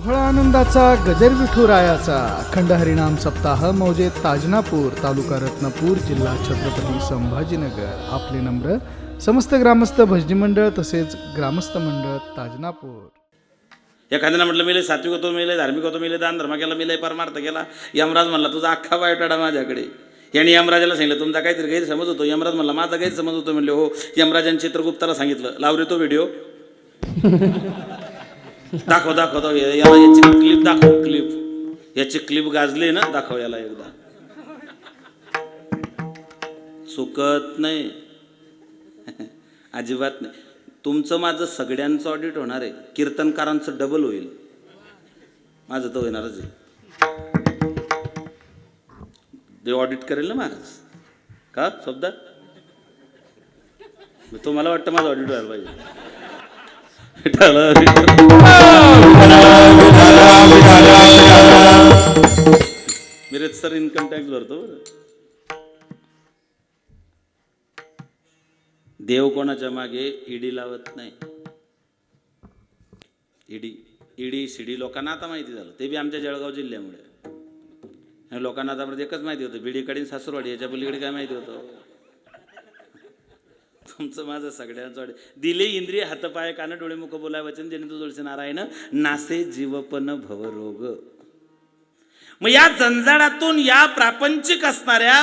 सोहळा आनंदाचा गजर विठुरायाचा अखंड हरिणाम सप्ताह मौजे ताजनापूर तालुका रत्नापूर जिल्हा छत्रपती संभाजीनगर. आपले नम्र समस्त ग्रामस्थ भजनी मंडळ तसेच ग्रामस्थ मंडळ ताजनापूर. एखाद्यानं म्हटलं मिले सात्विक होतो मिले धार्मिक होतो मिले दान धर्म केला मिले परमार्थ केला. यमराज म्हणला तुझा अख्खा बायोटाडा माझ्याकडे. यांनी यमराजाला सांगितलं तुमचा काहीतरी गैरसमज होतो. यमराज म्हणला माझा गैरसमज होतो. म्हणले हो. यमराजांनी चित्रगुप्ताला सांगितलं. लावरे तो व्हिडिओ. दाखव दाखव दाखव. याला याची क्लिप दाखव क्लिप याची क्लिप गाजली ना दाखव याला एकदा. चुकत नाही. अजिबात नाही. तुमचं माझं सगळ्यांचं ऑडिट होणार आहे. कीर्तनकारांचं डबल होईल. माझं तर होणारच आहे. ते ऑडिट करेल ना महाराज का शब्द तुम्हाला वाटतं माझं ऑडिट व्हायला पाहिजे. Vitthal, Miraj sir income tax भरतो देव कोणाच्या मागे ईडी लावत नाही? ईडी ईडी सीडी लोकांना आता माहिती झालं. ते बी आमच्या जळगाव जिल्ह्यामुळे. लोकांना आता एकच माहिती होतं. बिडीकडे सासूरवाडी याच्या पलीकडे काय माहिती होतं? तुमचं माझं सगळ्यांचं वाट दिले इंद्रिय हातपाय कान डोळे मुख बोलाय वचन जेणे तू तुळशी नारायण नासे जीवपन भवरोग मग या जंजाडातून या प्रापंचिक असणाऱ्या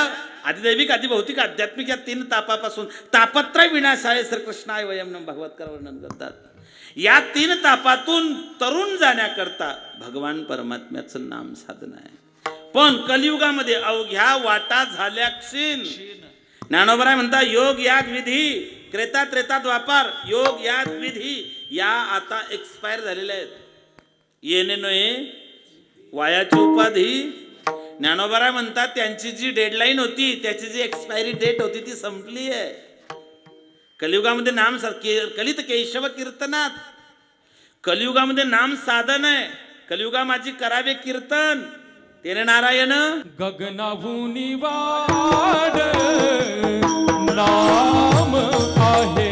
आदिदैविक आदिभौतिक आध्यात्मिक या तीन तापापासून तापत्र विनाशाय श्रीकृष्णाय वयम भगवतकर वर्णन करतात. या तीन तापातून तरुण जाण्याकरता भगवान परमात्म्याचं नाम साधन आहे पण कलियुगामध्ये अवघ्या वाटा झाल्या क्षीण. ज्ञानोबराय म्हणता योग याद विधी क्रेता त्रेता द्वापार योग याद विधी. या आता एक्सपायर झालेल्या आहेत. येणे नये वायाची उपाधी. ज्ञानोबराय म्हणतात त्यांची जी डेडलाईन होती त्याची जी एक्सपायरी डेट होती ती संपली आहे. कलियुगामध्ये नाम सा- के- कलित केशव कीर्तनात. कलियुगामध्ये नाम साधन आहे. कलियुगा माझी करावे कीर्तन. तेरे नारायण। गगनाभूनी वाड नाम आहे.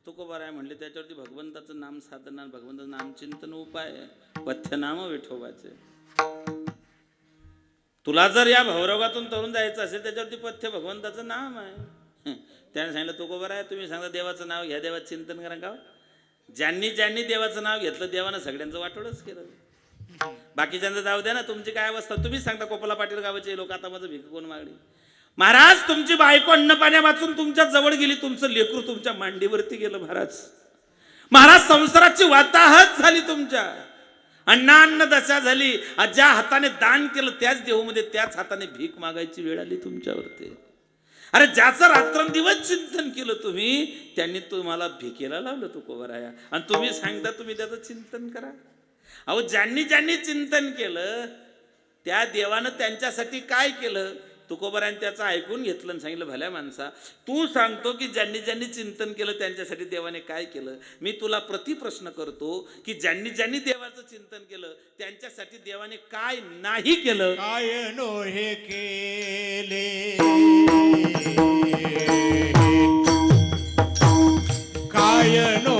जायचंय तुकोबार आहे म्हणले त्याच्यावरती भगवंताचं नाम साधना भगवंताचं नाम चिंतन उपाय पथ्यनाम विठोबाचे. तुला जर या भवरोगातून तरुण जायचं असेल त्याच्यावरती पथ्य भगवंताचं नाम आहे. त्याने सांगितलं तुकोबार आहे तुम्ही सांगा देवाचं नाव घ्या देवाचं चिंतन करा का हो? ज्यांनी ज्यांनी देवाचं नाव घेतलं देवानं सगळ्यांचं वाटोडच केलं. बाकीच्यांचं जाऊ द्या ना तुमची काय अवस्था? तुम्हीच सांगता कोपला पाटील गावाचे लोक आता माझं भिक कोण मागणी महाराज तुमची बायको अन्न वाचून तुमच्या जवळ गेली तुमचं लेकरू तुमच्या मांडीवरती गेलं महाराज. महाराज संसाराची वाताहत झाली तुमच्या. अण्णान्न दशा झाली. ज्या हाताने दान केलं त्याच देहूमध्ये त्याच हाताने भीक मागायची वेळ आली तुमच्यावरती. अरे ज्याचं रात्रंदिवस चिंतन केलं तुम्ही त्यांनी तुम्हाला भिकेला लावलं तू कोवराया. आणि तुम्ही सांगता तुम्ही त्याचं चिंतन करा. अहो ज्यांनी ज्यांनी चिंतन केलं त्या देवानं त्यांच्यासाठी काय केलं? तुकोबराने त्याचं ऐकून घेतलं आणि सांगितलं भल्या माणसा तू सांगतो की ज्यांनी ज्यांनी चिंतन केलं त्यांच्यासाठी देवाने काय केलं? मी तुला प्रतिप्रश्न करतो की ज्यांनी ज्यांनी देवाचं चिंतन केलं त्यांच्यासाठी देवाने काय नाही केलं? काय नो हे केले? काय काय नो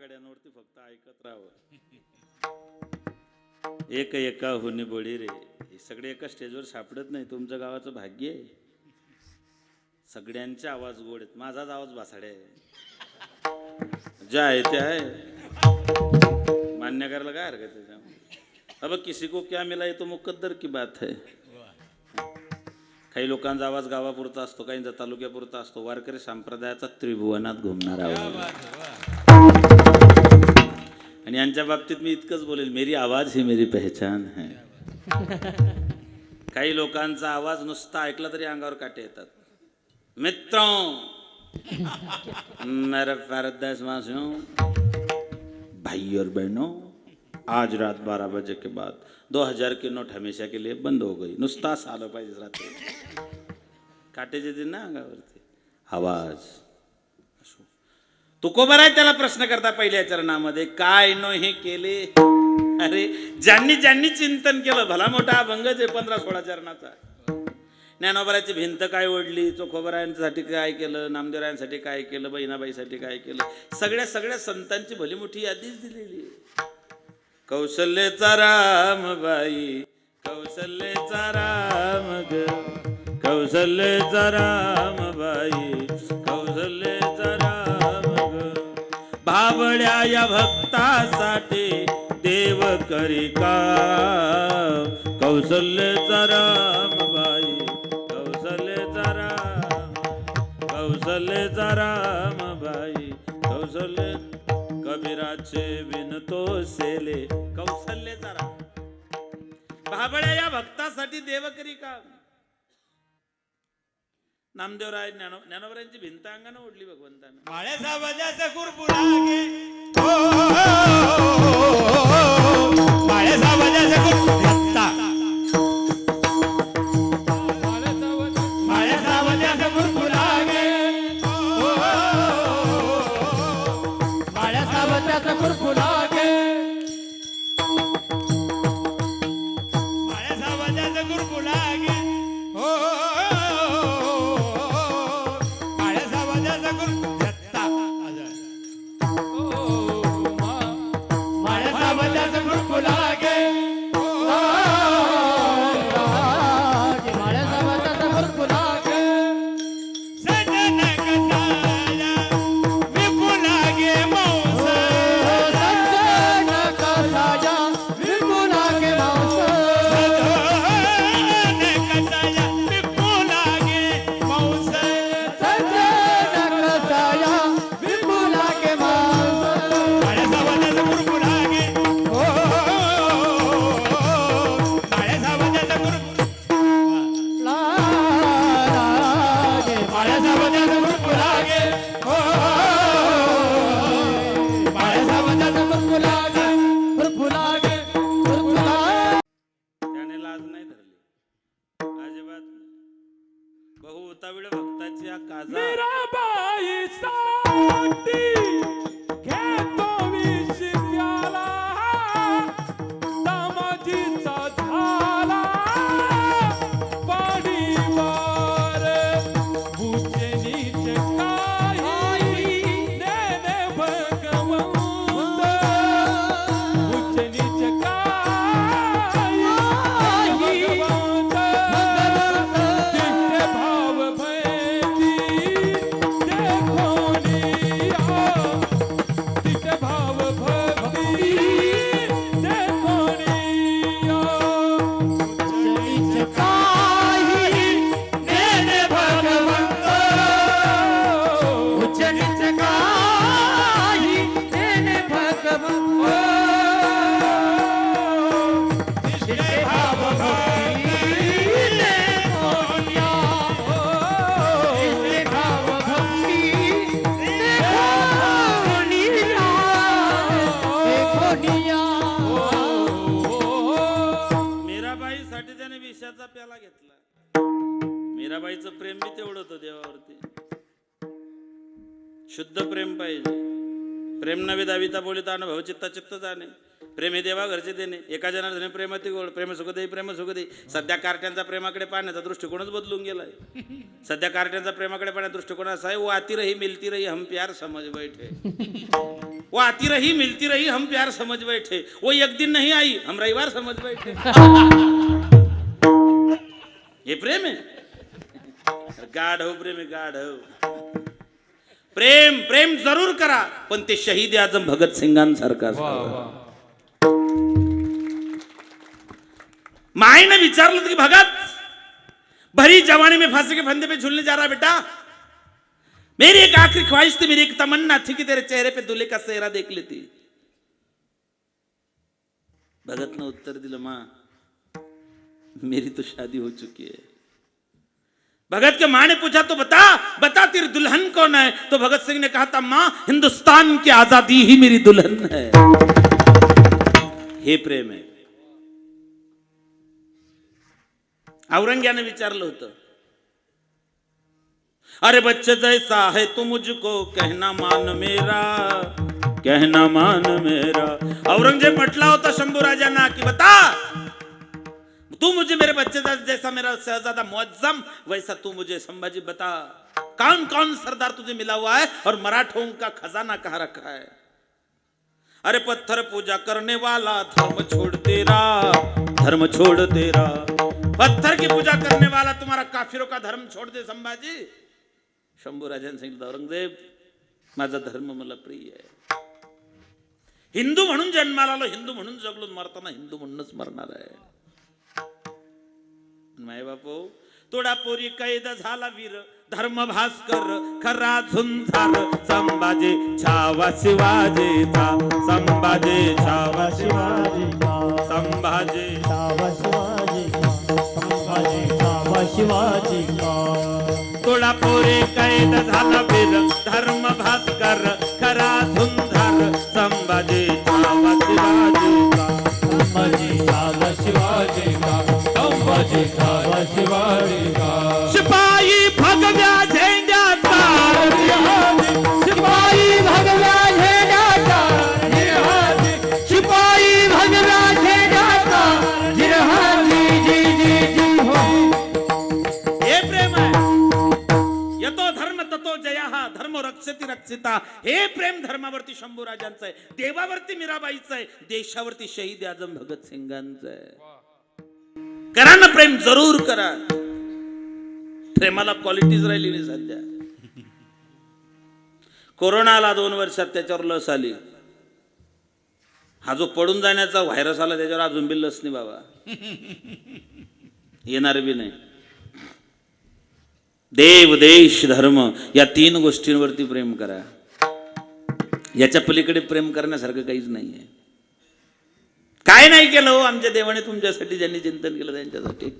घड्यांवरती फक्त ऐकत राहावं. एक एका होणे बळी रे हे सगळे एका स्टेजवर सापडत नाही तुमच्या गावाचं भाग्य आहे. सगळ्यांचे आवाज गोड आहेत माझाच आवाज भासाडे आहे. जे आहे ते आहे. मान्य करायला काय हरकत आहे त्याच्यामध्ये? अब किसी को क्या मिला तो मुकद्दर की बात है? काही लोकांचा आवाज गावापुरता असतो काहींचा तालुक्यापुरता असतो. वारकरी संप्रदायाचा त्रिभुवनात घुमणार आवाज आणि यांच्या बाबतीत मी इतकंच बोलेल मेरी आवाज ही मेरी पहचान है. काही लोकांचा आवाज नुसता ऐकला तरी अंगावर काटे येतात. मित्रों मेरे भाई और बहनों आज रात बारह बजे के बाद दो हजार की नोट हमेशा के लिए बंद हो गई। नुसता आलं पाहिजे रात्री काटेचे दिन ना अंगावरती आवाज. तुकोबर आहे त्याला प्रश्न करता पहिल्या चरणामध्ये काय नो हे केले? अरे ज्यांनी ज्यांनी चिंतन केलं भला मोठा अभंगच आहे पंधरा सोळा चरणाचा. ज्ञानोबराची भिंत काय ओढली? चोखोबरायांसाठी काय केलं? नामदेवरायांसाठी काय केलं? बहिणाबाईसाठी काय केलं? सगळ्या सगळ्या संतांची भली मोठी यादीच दिलेली कौशल्यचा राम रामबाई कौशल्यचा राम ग कौशल्यचा रामबाई बाई कौशल्य आवड्या या भक्तासाठी देव करी का कौशल्यचा रामबाई कौशल्य राम कौशल्यचा रामबाई कौशल्य कबीराचे विनतो सेले कौशल्य राम भाबड्या या भक्तासाठी देव करी का ನಮ್ದೇವ್ರಾಯ ನೆನವ ನೆನವರಂಜಿ ಭಿಂತಾಂಗನ ಉಡ್ಲಿ ಭಗವಂತನ. ಮಳೆ ಸಬಜಸ ಗುರುಪುರಾಗೆ ಮಳೆ ಸಬಜಸ ಗುರುಪುರ नवे दाविता बोलिता अनुभव चित्ता चित्त जाणे. प्रेम हे देवा घरचे देणे. एका जनार्दने प्रेमाती गोड प्रेम सुख दे प्रेम सुख दे सध्या कार्ट्यांचा प्रेमाकडे पाहण्याचा दृष्टिकोनच बदलून गेलाय. सध्या कार्ट्यांचा प्रेमाकडे पाहण्याचा दृष्टिकोन असा आहे वो आती रही मिलती रही हम प्यार समज बैठे. वो आती रही मिलती रही हम प्यार समझ बैठे. वो एक दिन नहीं आई हम रविवार समझ बैठे. हे प्रेम आहे गाढव हो, प्रेम आहे गाढव हो. प्रेम प्रेम जरूर करा पण ते शहीद आजम भगत सिंगांसारखं असावं. मायने विचारलं की भगत भरी जवानी में फांसी के फंदे पे झूलने जा रहा बेटा। मेरी एक आखिरी ख्वाहिश थी मेरी एक तमन्ना थी कि तेरे चेहरे पे दूल्हे का चेहरा देख लेती। भगत ने उत्तर दिलं माँ मेरी तो शादी हो चुकी है। भगत के माँ ने पूछा तो बता बता तेरी दुल्हन कौन है? तो भगत सिंह ने कहा था माँ हिंदुस्तान की आजादी ही मेरी दुल्हन है। हे प्रेम आहे औरंग्याने विचारलं होतं अरे बच्चे जैसा है तू मुझको कहना मान मेरा कहना मान मेरा। औरंगजेब म्हटला होता शंभू राजांना की बता तू मुझे मेरे बच्चे जैसा मेरा शहजादा मुआजम वैसा तू मुझे संभाजी बता। कौन कौन सरदार तुझे मिला हुआ है और मराठों का खजाना कहाँ रखा है? अरे पत्थर पूजा करने वाला धर्म छोड़ तेरा धर्म छोड़ तेरा। पत्थर की पूजा करने वाला तुम्हारा काफिरों का धर्म छोड़ दे संभाजी। शंभू राजाने सांगितलं औरंगजेब माझा धर्म मला प्रिय आहे हिंदू म्हणून जन्माला आलो हिंदू म्हणून जगलो मरताना हिंदू म्हणूनच मरणार आहे। माय बापू तोडा पोरी कैद झाला वीर धर्म भास्कर खरा झुंझार संभाजी छावा शिवाजीचा संभाजी छावा शिवाजी संभाजी तोडा पोरी कैद झाला वीर धर्म भास्कर खरा झुंझार शिपाई भगव्या झेंड्याचा शिपाई भगव्या झेंड्याचा शिपाई भगव्या झेंड्याचा जी जी जी हो. हे प्रेम आहे. यतो धर्म ततो जया. हा धर्म रक्षती रक्षिता. हे प्रेम धर्मावरती शंभू राजांचं आहे. देवावरती मीराबाईचं आहे. देशावरती शहीद आजम भगत सिंगांचं आहे. करा ना प्रेम जरूर करा. प्रेमाला क्वालिटीज राहिली नाही सध्या. कोरोना आला दोन वर्षात त्याच्यावर लस आली. हा जो पडून जाण्याचा व्हायरस आला त्याच्यावर अजून बी लस नाही बाबा. येणार बी नाही. देव देश धर्म या तीन गोष्टींवरती प्रेम करा. याच्या पलीकडे प्रेम करण्यासारखं काहीच नाही आहे काय नाही केलं हो आमच्या देवाने तुमच्यासाठी ज्यांनी चिंतन केलं त्यांच्यासाठी.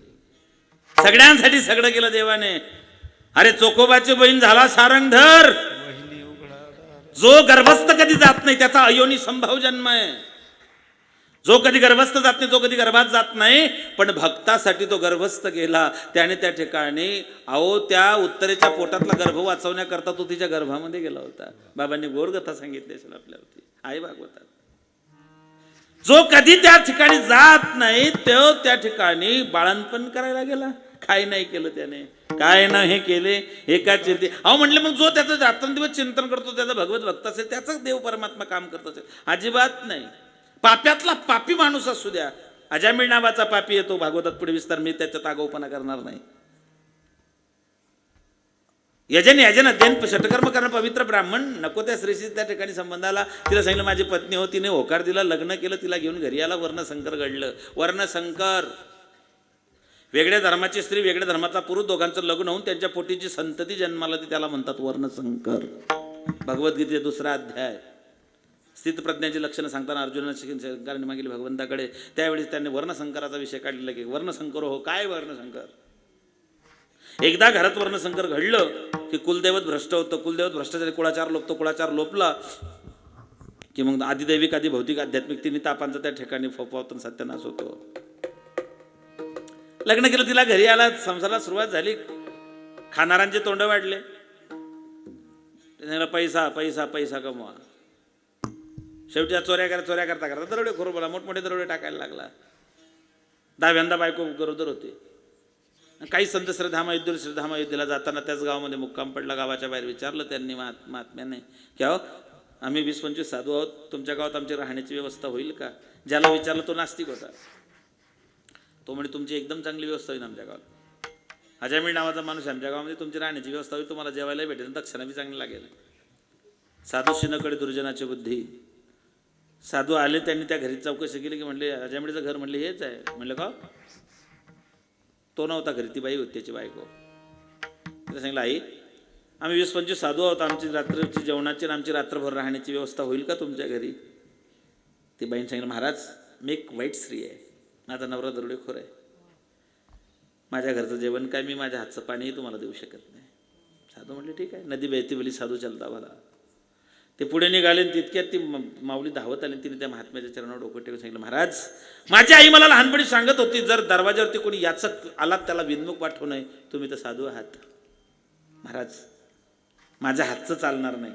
सगळ्यांसाठी सगळं केलं देवाने. अरे चोकोबाची बहीण झाला सारंगधर. जो गर्भस्थ कधी जात नाही त्याचा अयोनी संभाव जन्म आहे. जो कधी गर्भस्थ जात नाही जो कधी गर्भात जात नाही पण भक्तासाठी तो गर्भस्थ गेला. त्याने त्या ठिकाणी अहो त्या उत्तरेच्या पोटातला गर्भ वाचवण्याकरता तो तिच्या गर्भामध्ये गेला होता. बाबांनी गोरगथा सांगितली असेल आपल्यावरती. आई भागवतात. जो कधी त्या ठिकाणी जात नाही तो त्या ठिकाणी बाळणपण करायला गेला. काय नाही केलं त्याने. काय ना हे केले. एका चिंते अहो म्हणले मग जो त्याचं रात्रंदिवस चिंतन करतो त्याचा भगवत भक्त असेल त्याचाच देव परमात्मा काम करत असेल. अजिबात नाही. पाप्यातला पापी माणूस असू द्या. अजामीळ नावाचा पापी येतो भागवतात पुढे विस्तार मी त्याच्यात आगाऊपणा करणार नाही. यजन यजन अध्ययन षटकर्म करणं पवित्र ब्राह्मण. नको त्या स्त्रीशी त्या ठिकाणी संबंधाला. तिला सांगितलं माझी पत्नी हो तिने होकार दिला लग्न केलं तिला घेऊन घरी आला वर्णशंकर घडलं. वर्णशंकर. वेगळ्या धर्माची स्त्री वेगळ्या धर्माचा पुरुष दोघांचं लग्न होऊन त्यांच्या पोटीची संतती जन्माला ती त्याला म्हणतात वर्णशंकर. भगवद्गीतेचा दुसरा अध्याय. स्थितप्रज्ञाची लक्षणं सांगताना अर्जुना शंकरांनी मागितली भगवंताकडे. त्यावेळेस त्यांनी वर्णशंकराचा विषय काढलेला की वर्णशंकर हो काय वर्णशंकर? एकदा घरात वर्णसंकर घडलं की कुलदैवत भ्रष्ट होतं. कुलदैवत भ्रष्टाचारी कुळाचार लोपतो कुळाचार लोपला की मग आदिदैविक आधी भौतिक आध्यात्मिक तिन्ही तापांचा त्या ठिकाणी फोपावतून सत्यानाश होतो. लग्न केलं तिला घरी आला संसाराला सुरुवात झाली. खाणाऱ्यांचे तोंड वाढले. पैसा पैसा पैसा कमवा. शेवटी चोऱ्या करा चोऱ्या करता करता दरोडे खोर बोला मोठमोठे दरोडे टाकायला लागला. दहाव्यांदा बायको गरोदर होते. काही संत श्रद्धामा युद्ध श्रद्धामा युद्धला जाताना त्याच गावामध्ये मुक्काम पडला. गावाच्या बाहेर विचारलं त्यांनी महात महात्म्याने की अहो आम्ही वीस पंचवीस साधू आहोत. तुमच्या गावात आमची राहण्याची व्यवस्था होईल का? ज्याला विचारलं तो नास्तिक होता. तो म्हणे तुमची एकदम चांगली व्यवस्था होईल आमच्या गावात. अजामीळ नावाचा माणूस आमच्या गावामध्ये तुमची राहण्याची व्यवस्था होईल. तुम्हाला जेवायला भेटेल. दक्षिणा बी चांगली लागेल. साधू शिनकडे दुर्जनाची बुद्धी. साधू आले त्यांनी त्या घरी चौकशी केली की म्हणले अजामिळीचं घर म्हणले हेच आहे. म्हणलं का? तो नव्हता घरी ती बाई होती त्याची बायको. तिला सांगितलं आई आम्ही वीस पंचवीस साधू आहोत. आमची रात्रीची जेवणाची आणि आमची रात्रभर राहण्याची व्यवस्था होईल का तुमच्या घरी? ती बाईने सांगितलं महाराज मी एक वाईट स्त्री आहे. माझा नवरा दरोडेखोर आहे. माझ्या घरचं जेवण काय मी माझ्या हातचं पाणीही तुम्हाला देऊ शकत नाही. साधू म्हटले ठीक आहे. नदी बेहतीवली साधू चलता भला ते पुढे निघाले आणि तितक्यात ती माऊली धावत आली आणि तिने त्या महात्म्याच्या चरणावर डोकं टेकून सांगितलं महाराज माझी आई मला लहानपणी सांगत होती जर दरवाजावरती कोणी याचक आलात त्याला विनमुख पाठवू नये तुम्ही तर साधू आहात. महाराज माझ्या हातचं चालणार नाही.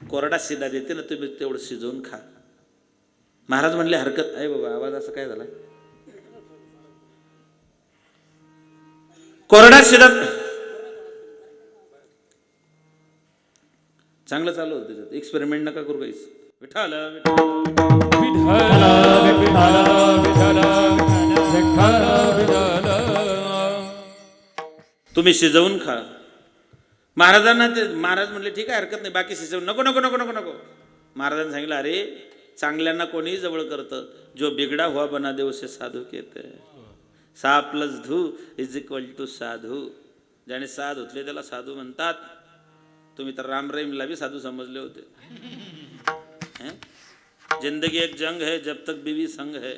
कोरडा शिदा देते ना तुम्ही तेवढं शिजवून खा. महाराज म्हणले हरकत आहे बाबा आवाज असं काय झाला? कोरडा शिदा चांगलं चालू होतं त्याच्यात. एक्सपेरिमेंट नका करू काहीच. विठाल तुम्ही शिजवून खा. महाराजांना ते महाराज म्हणले ठीक आहे हरकत नाही. बाकी शिजवून नको नको नको नको नको. महाराजांनी सांगितलं अरे चांगल्यांना कोणीही जवळ करतं. जो बिगडा हुआ बना दे उसे साधू कहते सा प्लस धू इज इक्वल टू साधू. ज्याने साध धुतले त्याला साधू म्हणतात. तुम्ही तर राम रहीमला बी साधू समजले होते. जिंदगी एक जंग है जब तक बीवी संग है.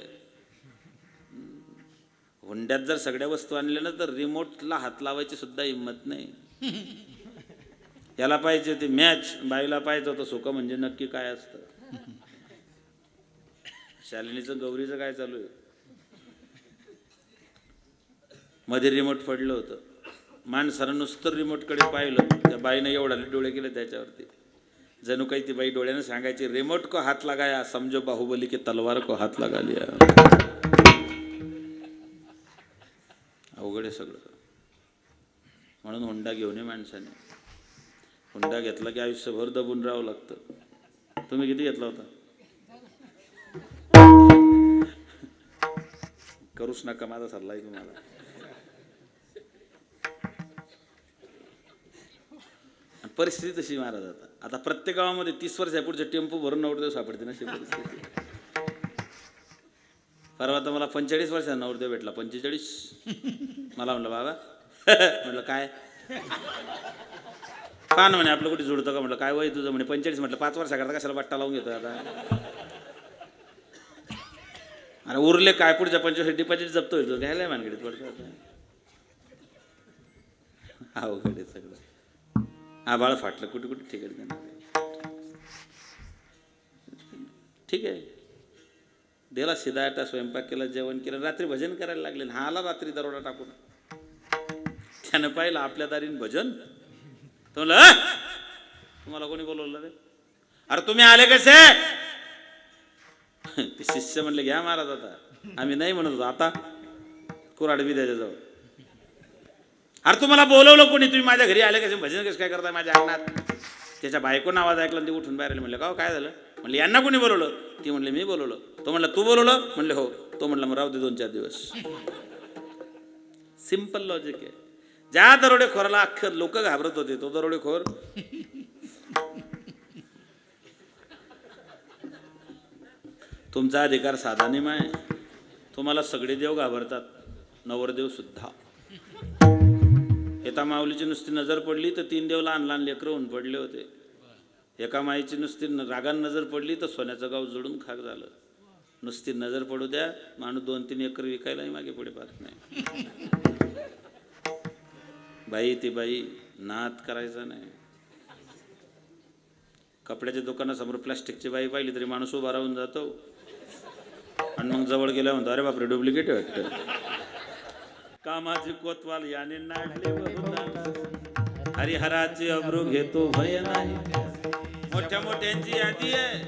हुंड्यात जर सगळ्या वस्तू आणल्या ना तर रिमोटला हात लावायची सुद्धा हिंमत नाही. याला पाहिजे होती मॅच बाईला पाहिजे होतं सुख म्हणजे नक्की काय असतं. शालिनीचं गौरीचं काय चालू आहे? मध्ये रिमोट पडलं होतं. माणसानं नुसतं रिमोटकडे पाहिलं. त्या बाईनं एवढा डोळे केले त्याच्यावरती. जणू काही ती बाई डोळ्यानं सांगायची रिमोट को हात लागाया समजो बाहुबली की तलवार को हात लागा लिया. अवघड आहे सगळं. म्हणून हुंडा घेऊन ये माणसाने. हुंडा घेतला की आयुष्यभर दबून राहावं लागतं. तुम्ही किती घेतला होता? करूच नका माझा सल्ला आहे तुम्हाला. परिस्थिती तशी महाराज आता. आता प्रत्येक गावामध्ये तीस वर्ष पुढचे टेम्पो भरून नवरदेव सापडते ना परिस्थिती. परवा तर मला पंचेचाळीस वर्षाचा नवरदेव भेटला पंचेचाळीस. मला म्हणलं बाबा. म्हटलं काय? का ना म्हणे आपलं कुठे जुडतं का? म्हटलं काय वय तुझं? म्हणे पंचेचाळीस. म्हटलं पाच वर्षाकरता कशाला बट्टा लावून घेतो आता? अरे उरले काय? पुढच्या पंचवीस डिपॉझिट जप्त होईल घ्यायला मानगडीत पडतं अवघड आहे सगळं. आबाळ फाटलं. कुठे कुठे? ठिकाणी जाणार ठीक आहे. दिला शिदाटा स्वयंपाक केला जेवण केलं रात्री भजन करायला लागले. हा आला रात्री दरोडा टाकून. त्यानं पाहिलं आपल्या दारीन भजन. तो तुम्हाला कोणी बोलवलं रे? अरे तुम्ही आले कसे? ते शिष्य म्हणले घ्या महाराज आता. आम्ही नाही म्हणत होतो आता. कुराडवी त्याच्याजवळ अरे तुम्हाला बोलवलं कोणी? तुम्ही माझ्या घरी आले कसे? भजन कसं काय करताय माझ्या अंगणात? त्याच्या बायकोनं आवाज ऐकला ते उठून बाहेर आले. म्हणलं का काय झालं? म्हणले यांना कोणी बोलवलं? ती म्हणले मी बोलवलं. तो म्हणला तू बोलवलं? म्हणले हो. तो म्हणला मग राहू दे दोन चार दिवस. सिंपल लॉजिक आहे. ज्या दरोडेखोराला अख्खर लोक घाबरत होते तो दरोडेखोर. तुमचा अधिकार साधा नियम आहे. तुम्हाला सगळे देव घाबरतात. नवरदेव सुद्धा. एका माऊलीची नुसती नजर पडली तर तीन देव लहान लहान लेकरं होऊन पडले होते. एका माईची नुसती रागान नजर पडली तर सोन्याचं गाव जडून खाक झालं. नुसती नजर पडू द्या माणूस दोन तीन एकर विकायलाही मागे पुढे पाहत नाही. बाई ती बाई नाद करायचा नाही. कपड्याच्या दुकानासमोर प्लास्टिकची बाई पाहिली तरी माणूस उभा राहून जातो. आणि मग जवळ गेल्या म्हणतो अरे बापरे डुप्लिकेट वाटतं. कामाचे कोतवाल याने नाडले बहुधा हरिहराची अब्रू घेतो भय नाही. मोठ्या मोठ्यांची यादी आहे.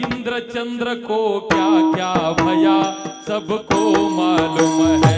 इंद्र चंद्र को क्या क्या भया सबको मालूम है.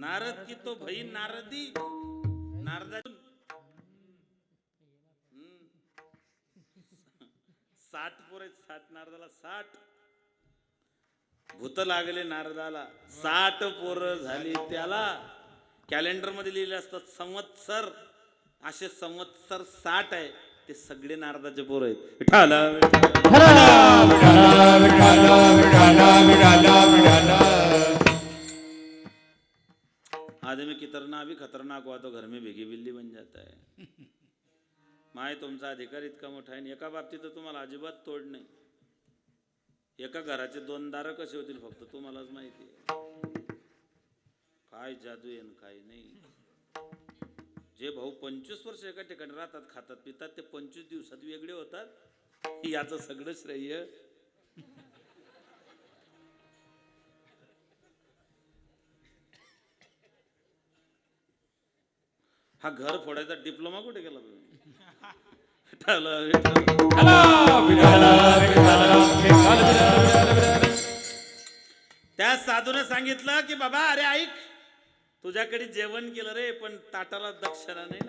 नारद की तो भई नारदी। नारदा साठ पोर आहेत साठ नारदाला साठ। भूत लागले नारदाला। साठ पोर झाली त्याला। कॅलेंडरमध्ये लिहिले असतात संवत्सर। असे संवत्सर साठ आहे ते सगळे नारदाचे पोर आहेत. विठाला, विठाला. आदमी कितना भी खतरनाक हुआ तो घर में भेगी बिल्ली बन जाता है। माय तुमचा अधिकार इतका मोठा आहे एका बाबतीत तुम्हाला अजिबात तोड नाही. एका घराचे दोन दारं कसे होतील फक्त तुम्हालाच माहिती आहे. काय जादू आहे आणि काय नाही. जे भाऊ पंचवीस वर्ष एका ठिकाणी राहतात खातात पितात ते पंचवीस दिवसात वेगळे होतात. याचं सगळं श्रेय हा घर फोडायचा डिप्लोमा कुठे केला तुम्ही? त्या साधूने सांगितलं की बाबा अरे ऐक तुझ्याकडे जेवण केलं रे पण ताटाला दक्षिणा नाही